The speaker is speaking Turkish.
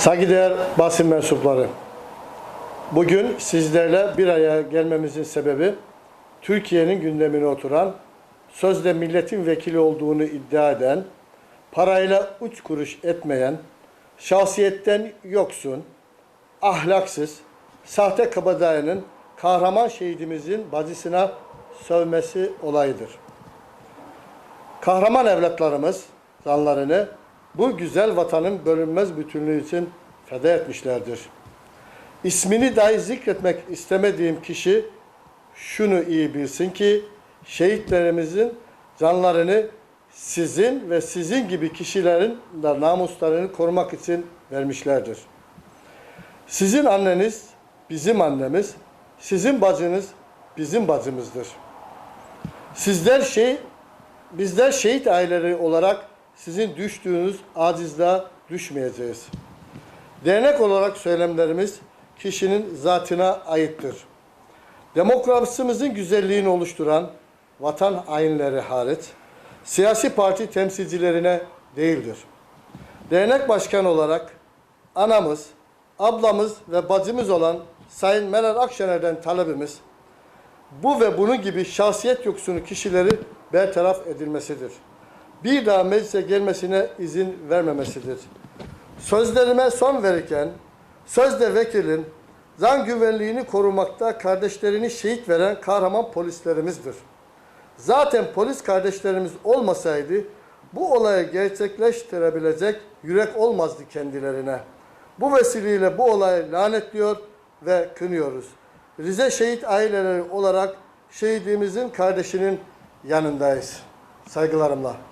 Saygıdeğer basın mensupları, bugün sizlerle bir araya gelmemizin sebebi Türkiye'nin gündemine oturan, sözde milletin vekili olduğunu iddia eden, parayla uç kuruş etmeyen, şahsiyetten yoksun, ahlaksız, sahte kabadayının kahraman şehidimizin bacısına sövmesi olayıdır. Kahraman evlatlarımız canlarını bu güzel vatanın bölünmez bütünlüğü için feda etmişlerdir. İsmini dahi zikretmek istemediğim kişi şunu iyi bilsin ki şehitlerimizin canlarını sizin ve sizin gibi kişilerin de namuslarını korumak için vermişlerdir. Sizin anneniz bizim annemiz, sizin bacınız bizim bacımızdır. Sizler şey bizler şehit aileleri olarak sizin düştüğünüz acizliğe düşmeyeceğiz. Dernek olarak söylemlerimiz kişinin zatına aittir. Demokrasimizin güzelliğini oluşturan vatan hainleri hariç siyasi parti temsilcilerine değildir. Dernek başkanı olarak anamız, ablamız ve bacımız olan Sayın Meral Akşener'den talebimiz bu ve bunun gibi şahsiyet yoksunu kişileri bertaraf edilmesidir. Bir daha meclise gelmesine izin vermemesidir. Sözlerime son verirken sözde vekilin zan güvenliğini korumakta kardeşlerini şehit veren kahraman polislerimizdir. Zaten polis kardeşlerimiz olmasaydı bu olayı gerçekleştirebilecek yürek olmazdı kendilerine. Bu vesileyle bu olayı lanetliyor ve kınıyoruz. Rize şehit aileleri olarak şehidimizin kardeşinin yanındayız. Saygılarımla.